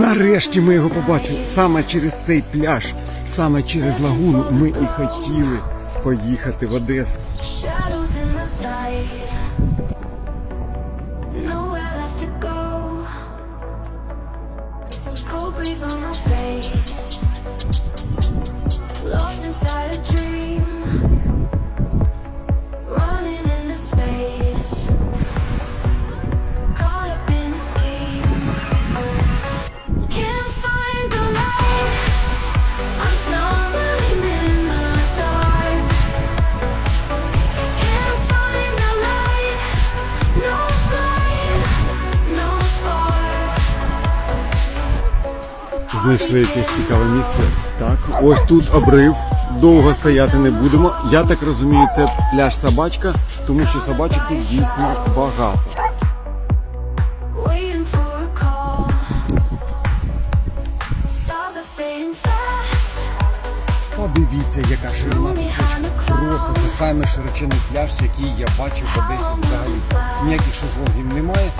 Нарешті ми його побачили. Саме через цей пляж, саме через лагуну ми і хотіли поїхати в Одесу. Знайшли якесь цікаве місце. Так, ось тут обрив. Довго стояти не будемо. Я так розумію, це пляж собачка, тому що собачок тут дійсно багато. Подивіться, яка ширина пісочка. Просто це саме широчений пляж, який я бачив в Одесі взагалі. Ніяких шезлонгів немає.